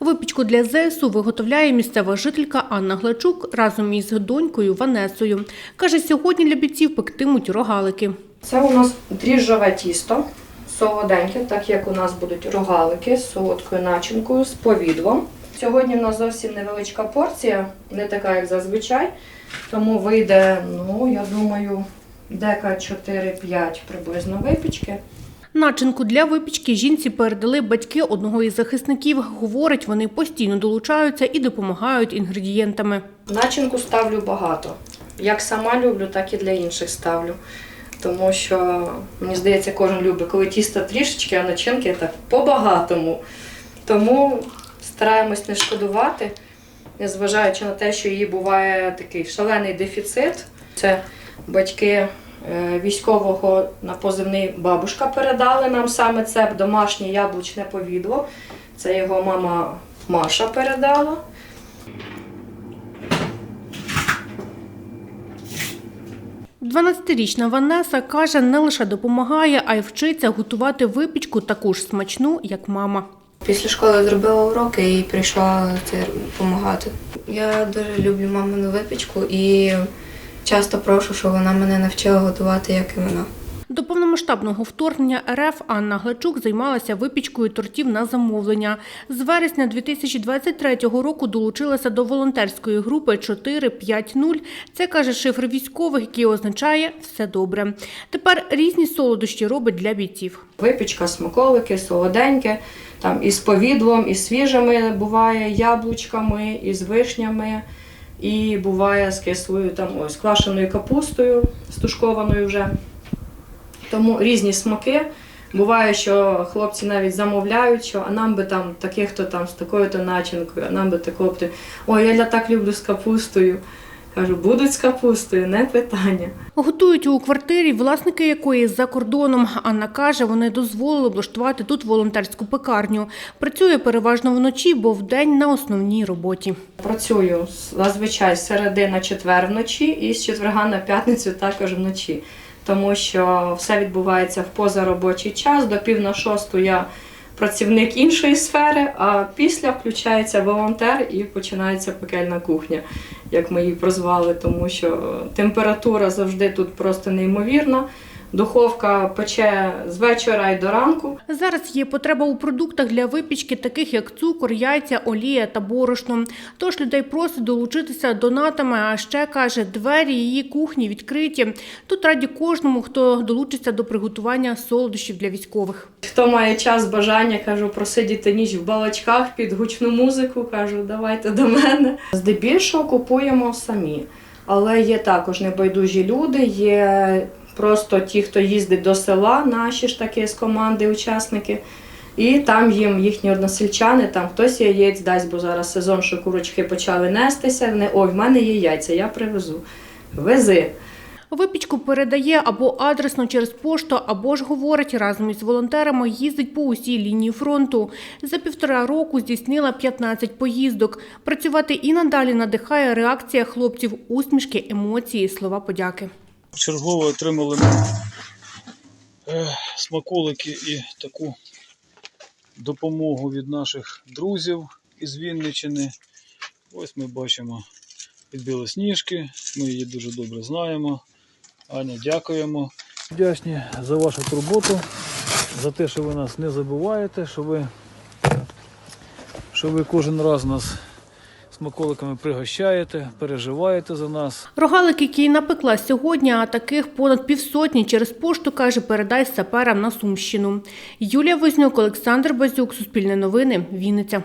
Випічку для ЗСУ виготовляє місцева жителька Анна Глачук разом із донькою Ванесою. Каже, сьогодні для бійців пектимуть рогалики. Це у нас дріжджове тісто, солоденьке, так як у нас будуть рогалики з солодкою начинкою, з повідлом. Сьогодні у нас зовсім невеличка порція, не така, як зазвичай. Тому вийде, ну, я думаю, дека 4-5 приблизно випічки. Начинку для випічки жінці передали батьки одного із захисників. Говорить, вони постійно долучаються і допомагають інгредієнтами. Начинку ставлю багато. Як сама люблю, так і для інших ставлю. Тому що, мені здається, кожен любить, коли тісто трішечки, а начинки так по-багатому. Тому стараємось не шкодувати, незважаючи на те, що її буває такий шалений дефіцит. Це батьки військового на позивний бабушка передали нам саме це домашнє яблучне повідло. Це його мама Маша передала. – 12-річна Ванеса каже, не лише допомагає, а й вчиться готувати випічку таку ж смачну, як мама. Після школи зробила уроки і прийшла допомагати. Я дуже люблю мамину випічку і часто прошу, щоб вона мене навчила готувати, як і вона. До повномасштабного вторгнення РФ Анна Глачук займалася випічкою тортів на замовлення. З вересня 2023 року долучилася до волонтерської групи 450. Це каже шифр військових, який означає все добре. Тепер різні солодощі робить для бійців. Випічка, смаколики, солоденьке, там із повідлом, і свіжими буває яблучками, і з вишнями, і буває з кислою, там ось квашеною капустою, стушкованою вже. Тому різні смаки. Буває, що хлопці навіть замовляють, що а нам би там таких-то там з такою-то начинкою, а нам би такого Ой, я так люблю з капустою. Кажу, будуть з капустою, не питання. Готують у квартирі, власники якої за кордоном. Анна каже, вони дозволили облаштувати тут волонтерську пекарню. Працює переважно вночі, бо вдень на основній роботі. Працюю зазвичай з середи на четвер вночі і з четверга на п'ятницю також вночі. Тому що все відбувається в позаробочий час. До пів на шосту я працівник іншої сфери, а після включається волонтер і починається пекельна кухня, як ми її прозвали, тому що температура завжди тут просто неймовірна. Духовка пече з вечора й до ранку. Зараз є потреба у продуктах для випічки, таких як цукор, яйця, олія та борошно. Тож людей просить долучитися донатами, а ще каже, двері її кухні відкриті. Тут раді кожному, хто долучиться до приготування солодощів для військових. Хто має час, бажання, кажу, просидіти ніч в балачках під гучну музику, кажу, давайте до мене. Здебільшого купуємо самі, але є також небайдужі люди, є просто ті, хто їздить до села, наші ж таки з команди, учасники. І там їм їхні односельчани, там хтось яєць дасть, бо зараз сезон, що курочки почали нестися. Вони, ой, в мене є яйця, я привезу. Вези. Випічку передає або адресно через пошту, або ж говорить разом із волонтерами, їздить по усій лінії фронту. За півтора року здійснила 15 поїздок. Працювати і надалі надихає реакція хлопців, усмішки, емоції, слова подяки. Чергово отримали е, смаколики і таку допомогу від наших друзів із Вінничини. Ось ми бачимо від білосніжки. Ми її дуже добре знаємо. Аня, дякуємо. Вдячні за вашу турботу, за те, що ви нас не забуваєте, що ви, що ви кожен раз нас смаколиками пригощаєте, переживаєте за нас. Рогалик, який напекла сьогодні, а таких понад півсотні через пошту, каже, передай саперам на Сумщину. Юлія Вознюк, Олександр Базюк, Суспільне новини, Вінниця.